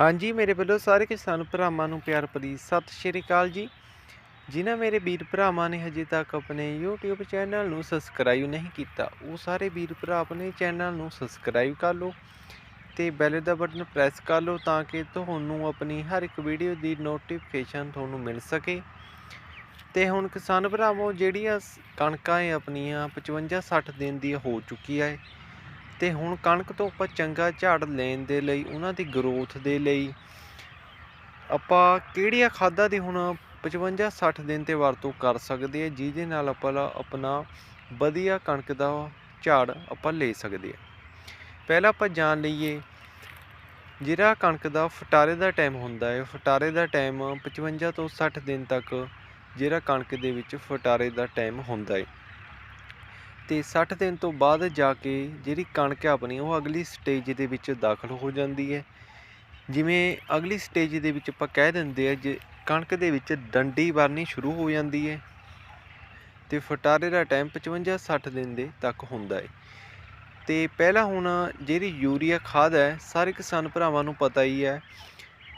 ਹਾਂਜੀ, ਮੇਰੇ ਵੱਲੋਂ ਸਾਰੇ ਕਿਸਾਨ ਭਰਾਵਾਂ ਨੂੰ ਪਿਆਰ ਭਰੀ ਸਤਿ ਸ਼੍ਰੀ ਅਕਾਲ ਜੀ। ਜਿਨ੍ਹਾਂ ਮੇਰੇ ਵੀਰ ਭਰਾਵਾਂ ਨੇ ਹਜੇ ਤੱਕ ਆਪਣੇ YouTube ਚੈਨਲ ਨੂੰ ਸਬਸਕ੍ਰਾਈਬ ਨਹੀਂ ਕੀਤਾ, ਉਹ ਸਾਰੇ ਵੀਰ ਭਰਾ ਆਪਣੇ ਚੈਨਲ ਨੂੰ ਸਬਸਕ੍ਰਾਈਬ ਕਰ ਲਓ ਤੇ ਬੈਲ ਦਾ ਬਟਨ ਪ੍ਰੈਸ ਕਰ ਲਓ ਤਾਂ ਕਿ ਤੁਹਾਨੂੰ ਆਪਣੀ ਹਰ ਇੱਕ ਵੀਡੀਓ ਦੀ ਨੋਟੀਫਿਕੇਸ਼ਨ ਤੁਹਾਨੂੰ ਮਿਲ ਸਕੇ। ਤੇ ਹੁਣ ਕਿਸਾਨ ਭਰਾਵੋ, ਜਿਹੜੀਆਂ ਕਣਕਾਂ ਹੈ, ਆਪਣੀਆਂ 55 60 ਦਿਨ ਦੀ ਹੋ ਚੁੱਕੀ ਹੈ। ਤੇ ਹੁਣ ਕਣਕ ਤੋਂ ਆਪਾਂ ਚੰਗਾ ਝਾੜ ਲੈਣ ਦੇ ਲਈ, ਉਹਨਾਂ ਦੀ ਗਰੋਥ ਦੇ ਲਈ, ਆਪਾਂ ਕਿਹੜੀਆਂ ਖਾਦਾਂ ਦੀ ਹੁਣ 55 60 ਦਿਨ ਤੇ ਵਰਤੋਂ ਕਰ ਸਕਦੇ ਆ ਜਿਹਦੇ ਨਾਲ ਆਪਾਂ ਆਪਣਾ ਵਧੀਆ ਕਣਕ ਦਾ ਝਾੜ ਆਪਾਂ ਲੈ ਸਕਦੇ ਆ ਪਹਿਲਾਂ ਆਪਾਂ ਜਾਣ ਲਈਏ, ਜਿਹੜਾ ਕਣਕ ਦਾ ਫਟਾਰੇ ਦਾ ਟਾਈਮ ਹੁੰਦਾ ਹੈ, ਫਟਾਰੇ ਦਾ ਟਾਈਮ 55 ਤੋਂ 60 ਦਿਨ ਤੱਕ ਜਿਹੜਾ ਕਣਕ ਦੇ ਵਿੱਚ ਫਟਾਰੇ ਦਾ ਟਾਈਮ ਹੁੰਦਾ ਹੈ। ਤੇ 60 ਦਿਨ ਤੋਂ ਬਾਅਦ ਜਾ ਕੇ ਜਿਹੜੀ ਕਣਕ ਹੈ ਆਪਣੀ, ਉਹ ਅਗਲੀ ਸਟੇਜ ਦੇ ਵਿੱਚ ਦਾਖਲ ਹੋ ਜਾਂਦੀ ਹੈ। ਜਿਵੇਂ ਅਗਲੀ ਸਟੇਜ ਦੇ ਵਿੱਚ ਆਪਾਂ ਕਹਿ ਦਿੰਦੇ ਆ ਜੇ ਕਣਕ ਦੇ ਵਿੱਚ ਡੰਡੀ ਵਰਨੀ ਸ਼ੁਰੂ ਹੋ ਜਾਂਦੀ ਹੈ ਤੇ ਫਟਾਰੇ ਦਾ ਟਾਈਮ 55 60 ਦਿਨ ਦੇ ਤੱਕ ਹੁੰਦਾ ਹੈ। ਤੇ ਪਹਿਲਾਂ ਹੁਣ ਜਿਹੜੀ ਯੂਰੀਆ ਖਾਦ ਹੈ, ਸਾਰੇ ਕਿਸਾਨ ਭਰਾਵਾਂ ਨੂੰ ਪਤਾ ਹੀ ਹੈ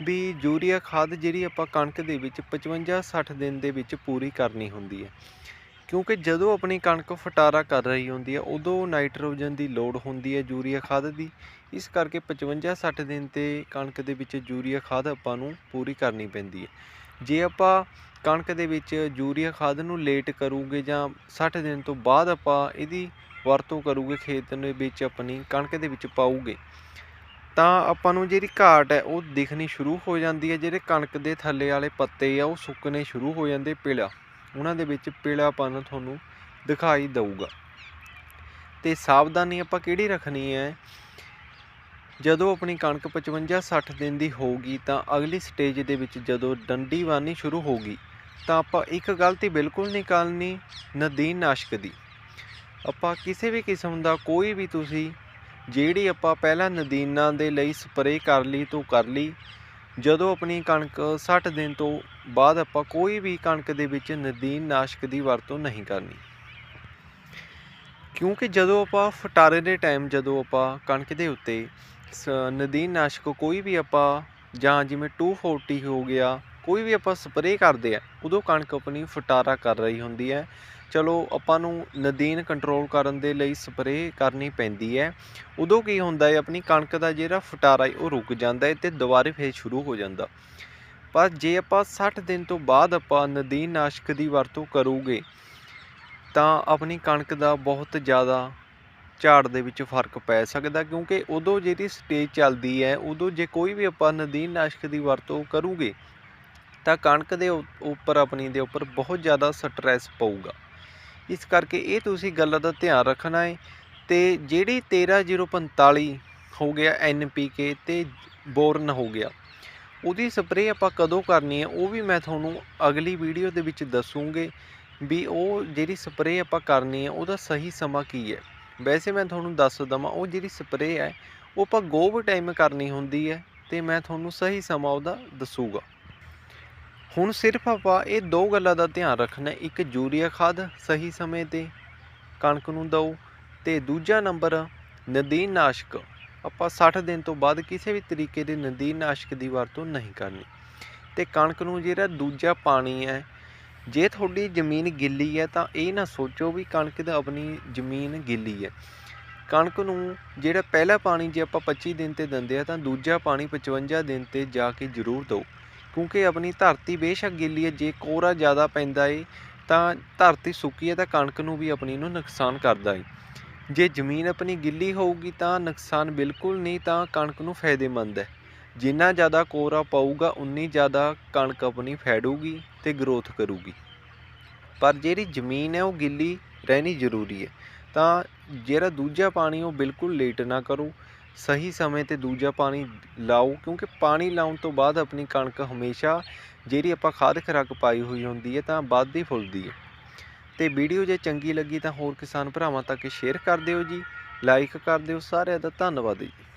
ਵੀ ਯੂਰੀਆ ਖਾਦ ਜਿਹੜੀ ਆਪਾਂ ਕਣਕ ਦੇ ਵਿੱਚ 55 60 ਦਿਨ ਦੇ ਵਿੱਚ ਪੂਰੀ ਕਰਨੀ ਹੁੰਦੀ ਹੈ। ਕਿਉਂਕਿ ਜਦੋਂ ਆਪਣੀ ਕਣਕ ਫਟਾਰਾ ਕਰ ਰਹੀ ਹੁੰਦੀ ਹੈ, ਉਦੋਂ ਨਾਈਟ੍ਰੋਜਨ ਦੀ ਲੋੜ ਹੁੰਦੀ ਹੈ ਯੂਰੀਆ ਖਾਦ ਦੀ। ਇਸ ਕਰਕੇ 55 60 ਦਿਨ ਤੇ ਕਣਕ ਦੇ ਵਿੱਚ ਯੂਰੀਆ ਖਾਦ ਆਪਾਂ ਨੂੰ ਪੂਰੀ ਕਰਨੀ ਪੈਂਦੀ ਹੈ। ਜੇ ਆਪਾਂ ਕਣਕ ਦੇ ਵਿੱਚ ਯੂਰੀਆ ਖਾਦ ਨੂੰ ਲੇਟ ਕਰੂਗੇ ਜਾਂ 60 ਦਿਨ ਤੋਂ ਬਾਅਦ ਆਪਾਂ ਇਹਦੀ ਵਰਤੋਂ ਕਰੂਗੇ, ਖੇਤ ਦੇ ਵਿੱਚ ਆਪਣੀ ਕਣਕ ਦੇ ਵਿੱਚ ਪਾਊਗੇ, ਤਾਂ ਆਪਾਂ ਨੂੰ ਜਿਹੜੀ ਘਾਟ ਹੈ, ਉਹ ਦਿਖਣੀ ਸ਼ੁਰੂ ਹੋ ਜਾਂਦੀ ਹੈ। ਜਿਹੜੇ ਕਣਕ ਦੇ ਥੱਲੇ ਵਾਲੇ ਪੱਤੇ ਆ, ਉਹ ਸੁੱਕਣੇ ਸ਼ੁਰੂ ਹੋ ਜਾਂਦੇ, ਪੀਲਾ। ਉਹਨਾਂ ਦੇ ਵਿੱਚ ਪੀਲਾਪਨ ਤੁਹਾਨੂੰ ਦਿਖਾਈ ਦੇਊਗਾ। ਤੇ ਸਾਵਧਾਨੀ ਆਪਾਂ ਕਿਹੜੀ ਰੱਖਣੀ ਹੈ? ਜਦੋਂ ਆਪਣੀ ਕਣਕ 55 60 ਦਿਨ ਦੀ ਹੋਊਗੀ ਤਾਂ ਅਗਲੀ ਸਟੇਜ ਦੇ ਵਿੱਚ ਜਦੋਂ ਡੰਡੀ ਵਾਨੀ ਸ਼ੁਰੂ ਹੋਊਗੀ, ਤਾਂ ਆਪਾਂ ਇੱਕ ਗਲਤੀ ਬਿਲਕੁਲ ਨਹੀਂ ਕਰਨੀ ਨਦੀਨ ਨਾਸ਼ਕ ਦੀ। ਆਪਾਂ ਕਿਸੇ ਵੀ ਕਿਸਮ ਦਾ ਕੋਈ ਵੀ ਤੁਸੀਂ, ਜਿਹੜੀ ਆਪਾਂ ਪਹਿਲਾਂ ਨਦੀਨਾਂ ਦੇ ਲਈ ਸਪਰੇਅ ਕਰ ਲਈ ਤੋਂ ਕਰ ਲਈ, ਜਦੋਂ ਆਪਣੀ ਕਣਕ 60 ਦਿਨ ਤੋਂ ਬਾਅਦ ਆਪਾਂ ਕੋਈ ਵੀ ਕਣਕ ਦੇ ਵਿੱਚ ਨਦੀਨ ਨਾਸ਼ਕ ਦੀ ਵਰਤੋਂ ਨਹੀਂ ਕਰਨੀ। ਕਿਉਂਕਿ ਜਦੋਂ ਆਪਾਂ ਫਟਾਰੇ ਦੇ ਟਾਈਮ ਜਦੋਂ ਆਪਾਂ ਕਣਕ ਦੇ ਉੱਤੇ ਸ- ਨਦੀਨ ਨਾਸ਼ਕ ਕੋਈ ਵੀ ਆਪਾਂ ਜਾਂ ਜਿਵੇਂ 240 ਹੋ ਗਿਆ, ਕੋਈ ਵੀ ਆਪਾਂ ਸਪਰੇਅ ਕਰਦੇ ਆ, ਉਦੋਂ ਕਣਕ ਆਪਣੀ ਫਟਾਰਾ ਕਰ ਰਹੀ ਹੁੰਦੀ ਹੈ। ਚਲੋ ਆਪਾਂ ਨੂੰ ਨਦੀਨ ਕੰਟਰੋਲ ਕਰਨ ਦੇ ਲਈ ਸਪਰੇਅ ਕਰਨੀ ਪੈਂਦੀ ਹੈ। ਉਦੋਂ ਕੀ ਹੁੰਦਾ ਹੈ, ਆਪਣੀ ਕਣਕ ਦਾ ਜਿਹੜਾ ਫਟਾਰਾ ਉਹ ਰੁਕ ਜਾਂਦਾ ਹੈ ਤੇ ਦੁਬਾਰੇ ਫੇਰ ਸ਼ੁਰੂ ਹੋ ਜਾਂਦਾ। ਪਰ ਜੇ ਆਪਾਂ 60 ਦਿਨ ਤੋਂ ਬਾਅਦ ਆਪਾਂ ਨਦੀਨ ਨਾਸ਼ਕ ਦੀ ਵਰਤੋਂ ਕਰੂਗੇ, ਤਾਂ ਆਪਣੀ ਕਣਕ ਦਾ ਬਹੁਤ ਜ਼ਿਆਦਾ ਝਾੜ ਦੇ ਵਿੱਚ ਫ਼ਰਕ ਪੈ ਸਕਦਾ, ਕਿਉਂਕਿ ਉਦੋਂ ਜਿਹਦੀ ਸਟੇਜ ਚੱਲਦੀ ਹੈ, ਉਦੋਂ ਜੇ ਕੋਈ ਵੀ ਆਪਾਂ ਨਦੀਨ ਨਾਸ਼ਕ ਦੀ ਵਰਤੋਂ ਕਰੂਗੇ, ਤਾਂ ਕਣਕ ਦੇ ਉੱਪਰ ਆਪਣੀ ਦੇ ਉੱਪਰ ਬਹੁਤ ਜ਼ਿਆਦਾ ਸਟ੍ਰੈਸ ਪਊਗਾ। ਇਸ ਕਰਕੇ ਇਹ ਤੁਸੀਂ ਗੱਲ ਦਾ ਧਿਆਨ ਰੱਖਣਾ ਹੈ ਤੇ ਜਿਹੜੀ 13045 ਹੋ ਗਿਆ ਐਨਪੀਕੇ ਤੇ ਬੋਰਨ ਹੋ ਗਿਆ ਉਹਦੀ ਸਪਰੇਅ ਆਪਾਂ ਕਦੋਂ ਕਰਨੀ ਹੈ, ਉਹ ਵੀ ਮੈਂ ਤੁਹਾਨੂੰ ਅਗਲੀ ਵੀਡੀਓ ਦੇ ਵਿੱਚ ਦੱਸੂਗੇ ਵੀ ਉਹ ਜਿਹੜੀ ਸਪਰੇਅ ਆਪਾਂ ਕਰਨੀ ਹੈ, ਉਹਦਾ ਸਹੀ ਸਮਾਂ ਕੀ ਹੈ। ਵੈਸੇ ਮੈਂ ਤੁਹਾਨੂੰ ਦੱਸ ਦਵਾਂ, ਉਹ ਜਿਹੜੀ ਸਪਰੇਅ ਹੈ, ਉਹ ਆਪਾਂ ਗੋਬ ਟਾਈਮ ਕਰਨੀ ਹੁੰਦੀ ਹੈ ਤੇ ਮੈਂ ਤੁਹਾਨੂੰ ਸਹੀ ਸਮਾਂ ਉਹਦਾ ਦੱਸੂਗਾ। ਹੁਣ ਸਿਰਫ ਆਪਾਂ ਇਹ ਦੋ ਗੱਲਾਂ ਦਾ ਧਿਆਨ ਰੱਖਣਾ ਇੱਕ ਯੂਰੀਆ ਖਾਦ ਸਹੀ ਸਮੇਂ ਤੇ ਕਣਕ ਨੂੰ ਦਿਓ ਤੇ ਦੂਜਾ ਨੰਬਰ ਨਦੀਨ ਨਾਸ਼ਕ। ਆਪਾਂ 60 ਦਿਨ ਤੋਂ ਬਾਅਦ ਕਿਸੇ ਵੀ ਤਰੀਕੇ ਦੇ ਨਦੀਨ ਨਾਸ਼ਕ ਦੀ ਵਰਤੋਂ ਨਹੀਂ ਕਰਨੀ। ਤੇ ਕਣਕ ਨੂੰ ਜਿਹੜਾ ਦੂਜਾ ਪਾਣੀ ਹੈ, ਜੇ ਤੁਹਾਡੀ ਜ਼ਮੀਨ ਗਿੱਲੀ ਹੈ ਤਾਂ ਇਹ ਨਾ ਸੋਚੋ ਵੀ ਕਣਕ ਦਾ ਆਪਣੀ ਜ਼ਮੀਨ ਗਿੱਲੀ ਹੈ। ਕਣਕ ਨੂੰ ਜਿਹੜਾ ਪਹਿਲਾ ਪਾਣੀ ਜੇ ਆਪਾਂ 25 ਦਿਨ ਤੇ ਦਿੰਦੇ ਆ ਤਾਂ ਦੂਜਾ ਪਾਣੀ 55 ਦਿਨ ਤੇ ਜਾ ਕੇ ਜ਼ਰੂਰ ਦਿਓ। ਕਿਉਂਕਿ ਆਪਣੀ ਧਰਤੀ ਬੇਸ਼ੱਕ ਗਿੱਲੀ ਹੈ, ਜੇ ਕੋਰਾ ਜ਼ਿਆਦਾ ਪੈਂਦਾ ਏ ਤਾਂ ਧਰਤੀ ਸੁੱਕੀ ਹੈ ਤਾਂ ਕਣਕ ਨੂੰ ਵੀ ਆਪਣੀ ਨੂੰ ਨੁਕਸਾਨ ਕਰਦਾ ਏ। ਜੇ ਜ਼ਮੀਨ ਆਪਣੀ ਗਿੱਲੀ ਹੋਊਗੀ ਤਾਂ ਨੁਕਸਾਨ ਬਿਲਕੁਲ ਨਹੀਂ, ਤਾਂ ਕਣਕ ਨੂੰ ਫਾਇਦੇਮੰਦ ਹੈ। ਜਿੰਨਾ ਜ਼ਿਆਦਾ ਕੋਰਾ ਪਾਊਗਾ, ਉਨੀ ਜ਼ਿਆਦਾ ਕਣਕ ਆਪਣੀ ਫੈੜੂਗੀ ਤੇ ਗਰੋਥ ਕਰੂਗੀ। ਪਰ ਜਿਹੜੀ ਜ਼ਮੀਨ ਹੈ, ਉਹ ਗਿੱਲੀ ਰਹਿਣੀ ਜ਼ਰੂਰੀ ਹੈ। ਤਾਂ ਜਿਹੜਾ ਦੂਜਾ ਪਾਣੀ, ਉਹ ਬਿਲਕੁਲ ਲੇਟ ਨਾ ਕਰੋ। ਸਹੀ ਸਮੇਂ ਤੇ ਦੂਜਾ ਪਾਣੀ ਲਾਓ, ਕਿਉਂਕਿ ਪਾਣੀ ਲਾਉਣ ਤੋਂ ਬਾਅਦ ਆਪਣੀ ਕਣਕ ਹਮੇਸ਼ਾ ਜਿਹੜੀ ਆਪਾਂ ਖਾਦ ਖੁਰਾਕ ਪਾਈ ਹੋਈ ਹੁੰਦੀ ਹੈ, ਤਾਂ ਵੱਧਦੀ ਫੁੱਲਦੀ ਹੈ। ਤੇ ਵੀਡੀਓ ਜੇ ਚੰਗੀ ਲੱਗੀ ਤਾਂ ਹੋਰ ਕਿਸਾਨ ਭਰਾਵਾਂ ਤੱਕ ਸ਼ੇਅਰ ਕਰ ਦਿਓ ਜੀ ਲਾਈਕ ਕਰ ਦਿਓ ਸਾਰਿਆਂ ਦਾ ਧੰਨਵਾਦ ਜੀ।